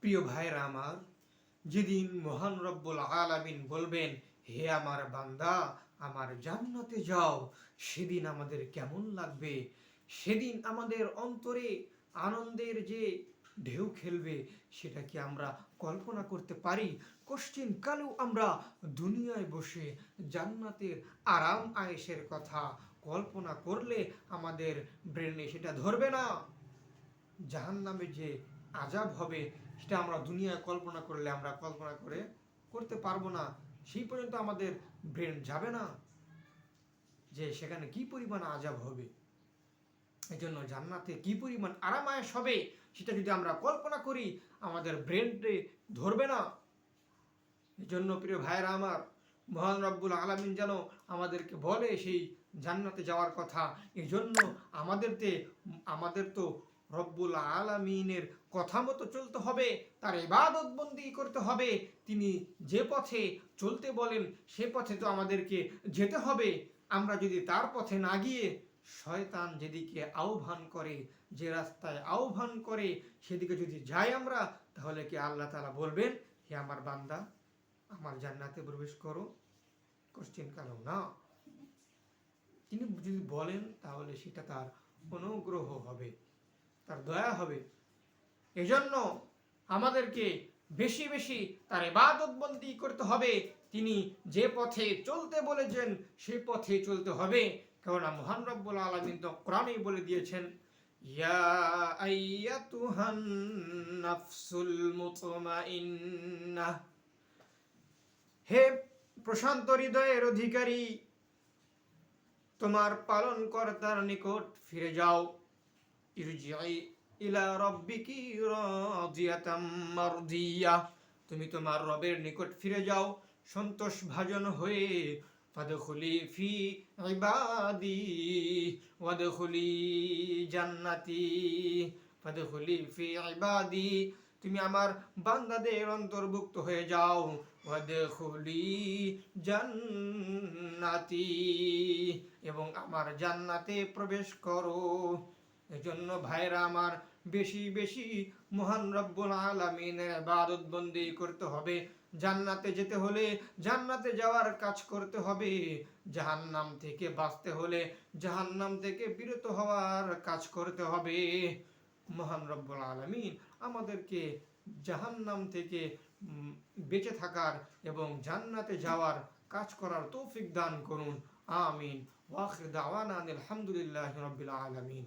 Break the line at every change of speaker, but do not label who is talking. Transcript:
প্রিয় ভাইরা আমার, যেদিন মহান রব্বুল আলামিন বলবেন, হে আমার বান্দা, আমার জান্নাতে যাও। সেদিন আমাদের কেমন লাগবে? সেদিন আমাদের অন্তরে আনন্দের যে ঢেউ খেলবে, সেটা কি আমরা কল্পনা করতে পারি? কোশ্চিন কালেও আমরা দুনিয়ায় বসে জান্নাতের আরাম আয়েসের কথা কল্পনা করলে আমাদের ব্রেনে সেটা ধরবে না। জাহান্নামে যে আজাব হবে সেটা আমরা দুনিয়ায় কল্পনা করলে আমরা কল্পনা করে করতে পারব না। সেই পর্যন্ত আমাদের ব্রেন যাবে না যে সেখানে কি পরিমাণ আজাব হবে। এই জন্য জান্নাতে কি পরিমাণ আরামায়াস হবে সেটা যদি আমরা কল্পনা করি, আমাদের ব্রেনটে ধরবে না। এই জন্য প্রিয় ভাইরা আমার, মহান রব্বুল আলমিন যেন আমাদেরকে বলে সেই জান্নাতে যাওয়ার কথা। এই জন্য আমাদেরতে, আমাদের তো রব্বুল আলমিনের কথা মতো চলতে হবে, তার ইবাদত বন্দি করতে হবে। তিনি যে পথে চলতে বলেন, সে পথে তো আমাদেরকে যেতে হবে। আমরা যদি তার পথে না গিয়ে শয়তান যেদিকে আহ্বান করে, যে রাস্তায় আহ্বান করে, সেদিকে যদি যাই আমরা, তাহলে কি আল্লাহ তালা বলবেন, হে আমার বান্দা, আমার জান্নাতে প্রবেশ করো? কোশ্চেন কালো না। তিনি যদি বলেন, তাহলে সেটা তার অনুগ্রহ হবে। তার দয়া হবে। এজন্য আমাদেরকে বেশি বেশি তার ইবাদত বন্দি করতে হবে। তিনি যে পথে চলতে বলেছেন সেই পথে চলতে হবে। কেননা মহান রব্বুল আলমিন তো কোরআনেই বলে দিয়েছেন, ইয়া হে প্রশান্ত হৃদয়ের অধিকারী, তোমার পালন কর্তার নিকট ফিরে যাও। ইরজিআই ইলা রব্বিকি রাদিয়াতাম মারদিয়া তুমি তোমার রবের নিকট ফিরে যাও, সন্তোষ ভাজন হয়ে। ফাদখুলি ফি ইবাদি, ওয়াদখুলি জান্নাতি। ফাদখুলি ফি ইবাদি, তুমি আমার বান্দাদের অন্তর্ভুক্ত হয়ে যাও। ওয়াদখুলি জান্নাতি, এবং আমার জান্নাতে প্রবেশ করো। এজন্য ভাইরা আমার বেশি বেশি মহান রব্বুল আলামিনের ইবাদত বন্দি করতে হবে। জান্নাতে যেতে হলে জান্নাতে যাওয়ার কাজ করতে হবে। জাহান্নাম থেকে বাঁচতে হলে জাহান্নাম থেকে বিরত হওয়ার কাজ করতে হবে। মহান রব্বুল আলামিন আমাদেরকে জাহান্নাম থেকে বেঁচে থাকার এবং জান্নাতে যাওয়ার কাজ করার তৌফিক দান করুন। আমিন। ওয়াখির দাওয়ানা আলহামদুলিল্লাহ রব্বিল আলামিন।